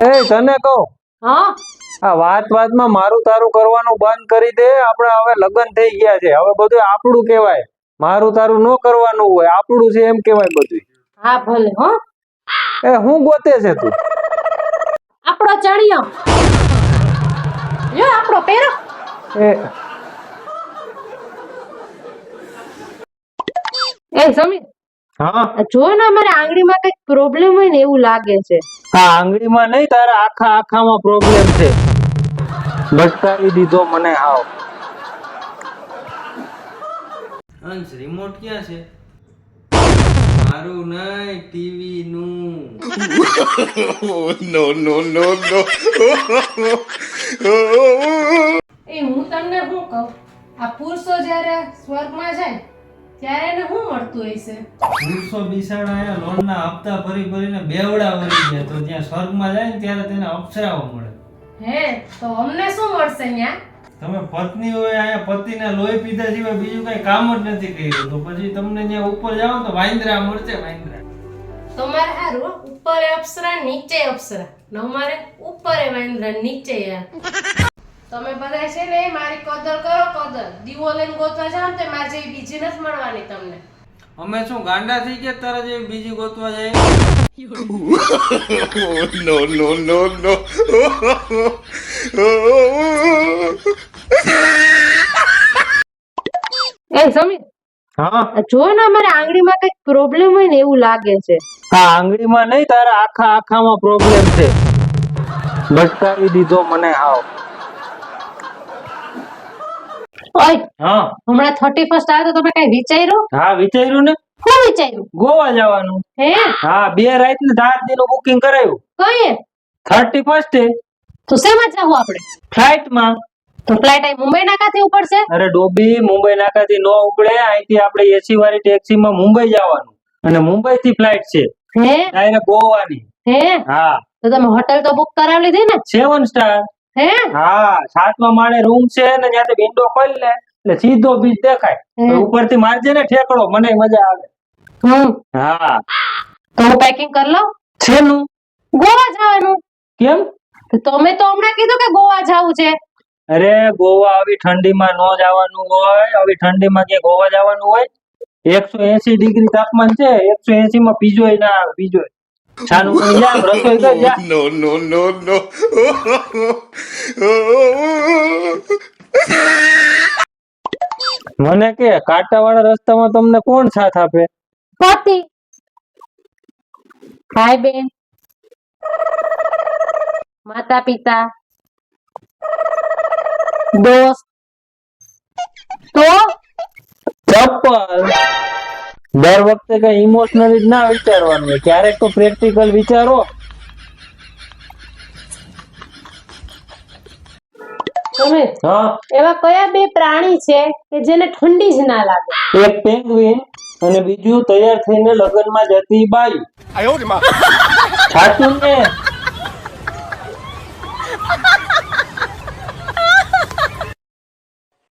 એ તને કહું? હા? આ વાત વાતમાં મારું તારું કરવાનું બંધ કરી દે. આપણે હવે લગ્ન થઈ ગયા છે. હવે બધું આપણું કહેવાય. મારું તારું ન કરવાનું હોય. આપણું છે એમ કહેવાય બધું હા ભલે હો. એ હું ગોતે છે તું? આપણો ચણિયો. જો આપણો પહેરો. એ. એ સમીર જો ને અમારે આંગળીમાં કંઈક પ્રોબ્લેમ હોય ને એવું લાગે છે. હા આંગળીમાં નહીં તારા આખા આખામાં પ્રોબ્લેમ છે. ભટકાવી દીધો મને હાવ. અંશ રિમોટ ક્યાં છે? મારું નહીં ટીવી નું નો નો નો નો એ હું તમને શું કહું? આ પુરુષો જ્યારે સ્વર્ગમાં જાય ત્યારે એને શું મળતું હશે? પુરુષો બિસાડા લોનના હપ્તા ભરી ભરીને બેવડા વળી ગયા. તો જ્યાં સ્વર્ગમાં જાય ને ત્યારે તેને અપ્સરાઓ મળે. હે તો અમને શું મળશે ન્યા? તમે પત્ની હોય અહીંયા પતિને લોહી પીધા સિવાય બીજું કઈ કામ જ નથી કર્યું. તો પછી તમને ત્યાં ઉપર જાઓ તો વાંદરા મળશે વાંદરા. તમારે હારું ઉપર અપ્સરા નીચે અપ્સરા. ન અમારે ઉપર વાંદરા નીચે યાર. તમે બધા છે ને મારી કદર કરો કદર. દીવો લઈને ગોતવા જાવ તો મારે જેવી બીજી નથી મળવાની તમને. અમે શું ગાંડા થઈ ગયા તારા જેવી બીજી ગોતવા જાય. એ સમીર હા? જો ને અમારે આંગળીમાં કંઈક પ્રોબ્લેમ હોય ને એવું લાગે છે. આ આંગળીમાં નહીં તારા આખા આખામાં પ્રોબ્લેમ છે. ભટકાવી દીધો મને હાવ. હા. હમણાં થર્ટી ફર્સ્ટ આવ્યો તો તમે કઈ વિચાર્યું? હા વિચાર્યું ને? શું વિચાર્યું? ગોવા જવાનું. હે? હા બે રાત ને ચાર દિન બુકિંગ કરાયું. કઈ? થર્ટી ફર્સ્ટ તો શેમાં જવું આપણે? ફ્લાઇટમાં તો ફ્લાઇટ અહીં મુંબઈ નાકાથી ઉપડશે? અરે ડોબી મુંબઈ નાકાથી નો ઉપડે. અહીંથી આપણે એસી વાળી ટેક્સી માં મુંબઈ જવાનું. અને મુંબઈ થી ફ્લાઇટ છે. હે? ડાયરેક્ટ ગોવાની. હે? હા. તો તમે હોટેલ તો બુક કરાવી લીધી ને? સેવન સ્ટાર હે? હા સાતમા માળે રૂમ છે ને ત્યાંથી વિન્ડો ખોલી લે. એટલે સીધો બીજ દેખાય. ઉપરથી મારજે ને ઠેકડો મને મજા આવે. હા. તો હું પેકિંગ કરી લઉં? છેનું ગોવા જવાનું. કેમ? તમે તો હમણાં કીધું કે ગોવા જવું છે. અરે ગોવા આવી ઠંડીમાં ન જવાનું હોય આવી ઠંડીમાં કે ગોવા જવાનું હોય. એકસો એસી ડિગ્રી તાપમાન છે એકસો એસી માં પીજો ના પીજો જા રસોઈ કર જા. no, no, no, no. મને કે કાંટા વાળા રસ્તામાં તમને કોણ સાથ આપે? પતિ. ભાઈ બેન. માતા પિતા. દોસ્ત. તો? ચપ્પલ. દર વખતે કઈ ઇમોશનલી જ ના વિચારવાનું હોય. ક્યારેક તો પ્રેક્ટિકલ વિચારો. હા? એવા કયા બે પ્રાણી છે કે જેને ઠંડી જ ના લાગે? એક પેંગ્વિન અને બીજું તૈયાર થઈને લગ્નમાં જતી બાઈ. સાચું ને?